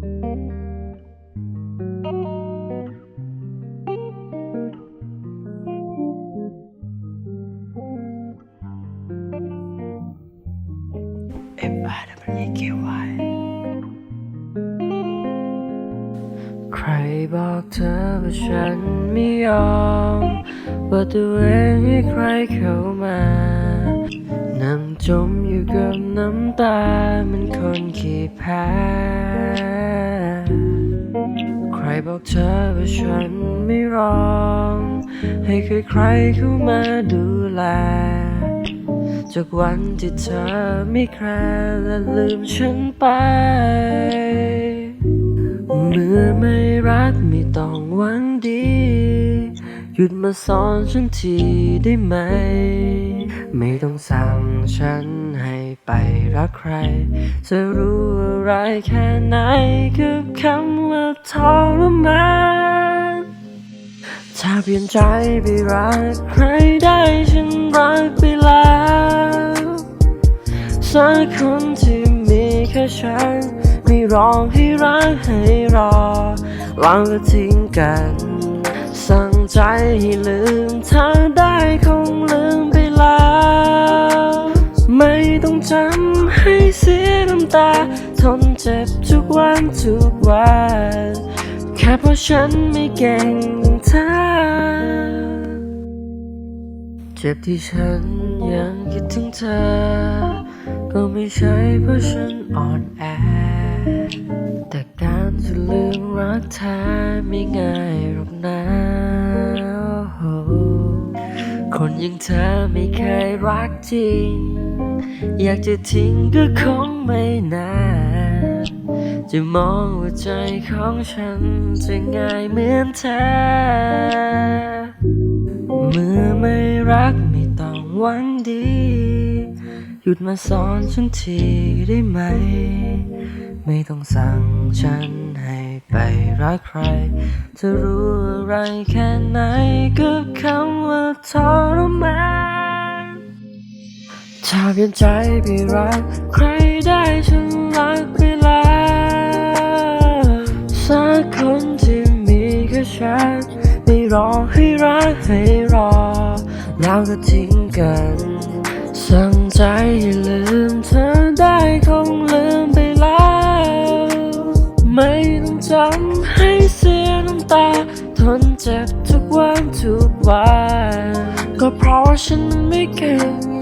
เอฟอาร์ดับเบิลเกวายใครบอกเธอว่าฉันไม่ยอมเปิดตัวเองให้ใครเข้ามา นั่งจมอยู่กับน้ำตามัน นขี้แพ้ใครบอกเธอว่าฉันไม่ร้อง ให้ใครๆเข้ามาดูแล จากวันที่เธอไม่แคร์และลืมฉันไป เมื่อไม่รักไม่ต้องหวังดี หยุดมาสอนฉันทีได้ไหม ไม่ต้องสั่งฉันให้ ไปรักใคร จะรู้อะไรแค่ไหนกับคำว่าทรมานถ้าเปลี่ยนใจไปรักใครได้ฉันรักไปแล้วสักคนที่มีแค่ฉันไม่ร้องให้รักให้รอวางก็ทิ้งกัน สั่งใจให้ลืมเธอได้ จำให้เสียน้ำตา ทนเจ็บทุกวันทุกวันแค่เพราะฉันไม่เก่งอย่างเธอเจ็บที่ฉันยังคิดถึงเธอ ก็ไม่ใช่เพราะฉันอ่อนแอ แต่การจะลืมรักเธอไม่ง่ายหรอกนะคนอย่างเธอไม่เคยรักจริง อยากจะทิ้งก็คงไม่นานจะมองว่าใจของฉันจะง่ายเหมือนเธอ เมื่อไม่รักไม่ต้องหวังดี หยุดมาสอนฉันทีได้ไหม ไม่ต้องสั่งฉันให้ไปรักใคร จะรู้อะไรแค่ไหนกับคำว่าทรมาน ถ้าเปลี่ยนใจไปรัก ใครได้ฉันรักไปแล้วสักคนที่มีแค่ฉันไม่รอให้รักให้รอ แล้วก็ทิ้งกัน สั่งใจให้ลืมเธอได้คงลืมไปแล้ว ไม่ต้องจำให้เสียน้ำตา ทนเจ็บทุกวันทุกวัน ก็เพราะว่าฉันไม่เก่ง